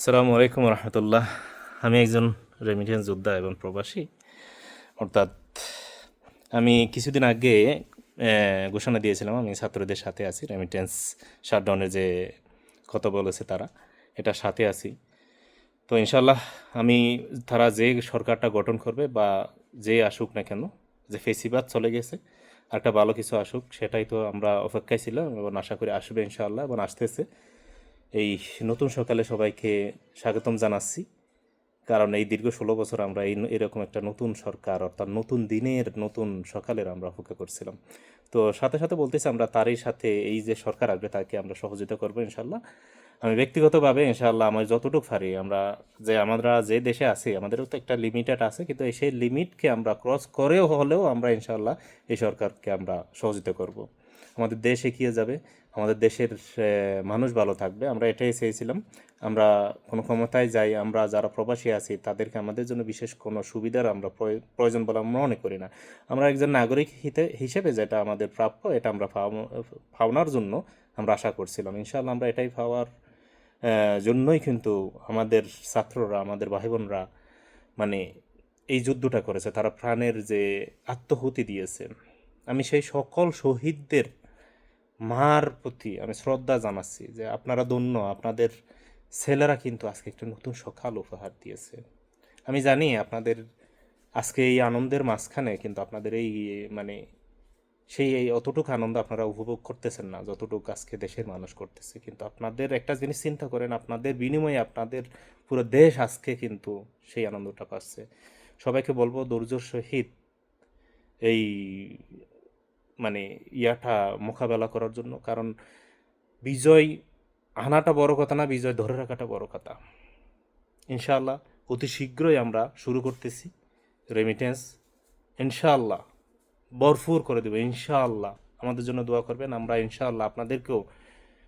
আসসালামু আলাইকুম রহমতুল্লাহ। আমি একজন রেমিটেন্স যোদ্ধা এবং প্রবাসী। অর্থাৎ আমি কিছুদিন আগে ঘোষণা দিয়েছিলাম, আমি ছাত্রদের সাথে আছি রেমিটেন্স শাটডাউনের যে কথা বলেছে তারা এটা সাথে আছি। তো ইনশাল্লাহ আমি, তারা যে সরকারটা গঠন করবে বা যে আসুক না কেন, যে ফেসিবাদ চলে গেছে আর একটা ভালো কিছু আসুক, সেটাই তো আমরা অপেক্ষায় ছিলাম এবং আশা করি আসবে ইনশাআল্লাহ এবং আসতেছে। এই নতুন সকালে সবাইকে স্বাগতম জানাচ্ছি। কারণ এই দীর্ঘ ষোলো বছর আমরা এই এরকম একটা নতুন সরকার, অর্থাৎ নতুন দিনের নতুন সকালের আমরা অপেক্ষা করছিলাম। তো সাথে সাথে বলতেছি, আমরা তারই সাথে এই যে সরকার আসবে তাকে আমরা সহযোগিতা করব ইনশাল্লাহ। আমি ব্যক্তিগতভাবে ইনশাল্লাহ আমার যতটুকু পারি, আমরা যে আমরা যে দেশে আছি, আমাদেরও তো একটা লিমিটেড আছে, কিন্তু সেই লিমিটকে আমরা ক্রস করেও হলেও আমরা ইনশাল্লাহ এই সরকারকে আমরা সহযোগিতা করব। আমাদের দেশ এগিয়ে যাবে, আমাদের দেশের মানুষ ভালো থাকবে। আমরা এটাই চেয়েছিলাম। আমরা কোনো ক্ষমতায় যাই, আমরা যারা প্রবাসী আছি, তাদেরকে আমাদের জন্য বিশেষ কোনো সুবিধার আমরা প্রয়- প্রয়োজন বলে আমরা মনে করি না। আমরা একজন নাগরিক হিতে- হিসেবে যেটা আমাদের প্রাপ্য, এটা আমরা পাও- পাওনার জন্য আমরা আশা করছিলাম। ইনশাআল্লাহ আমরা এটাই পাওয়ার জন্যই কিন্তু আমাদের ছাত্ররা, আমাদের ভাই বোনরা মানে এই যুদ্ধটা করেছে। তারা প্রাণের যে আত্মহুতি দিয়েছে। আমি সেই সকল শহীদদের মার প্রতি আমি শ্রদ্ধা জানাচ্ছি যে আপনারা ধন্য, আপনাদের ছেলেরা কিন্তু আজকে একটা নতুন সকাল উপহার দিয়েছে। আমি জানি আপনাদের আজকে এই আনন্দের মাঝখানে কিন্তু আপনাদের এই মানে সেই, এই অতটুকু আনন্দ আপনারা উপভোগ করতেছেন না, যতটুকু আজকে দেশের মানুষ করতেছে। কিন্তু আপনাদের একটা জিনিস চিন্তা করেন, আপনাদের বিনিময়ে আপনাদের পুরো দেশ আজকে কিন্তু সেই আনন্দটা পাচ্ছে। সবাইকে বলব ধৈর্যর সহিত এই মানে ইয়াটা মোকাবেলা করার জন্য। কারণ বিজয় আনাটা বড় কথা না, বিজয় ধরে রাখাটা বড় কথা। ইনশাআল্লাহ অতি শীঘ্রই আমরা শুরু করতেছি রেমিটেন্স ইনশাআল্লাহ ভরপুর করে দেবো, ইনশাআল্লাহ। আমাদের জন্য দোয়া করবেন, আমরা ইনশাআল্লাহ আপনাদেরকেও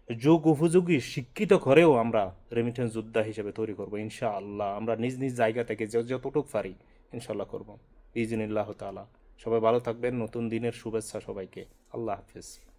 যোগ উপযোগী শিক্ষিত করেও আমরা রেমিটেন্স যোদ্ধা হিসেবে তৈরি করব, ইনশাআল্লাহ। আমরা নিজ নিজ জায়গা থেকে যতটুকু পারি ইনশাআল্লাহ করব। ইজনিল্লাহ তালা সবাই ভালো থাকবেন। নতুন দিনের শুভেচ্ছা সবাইকে। আল্লাহ হাফিজ।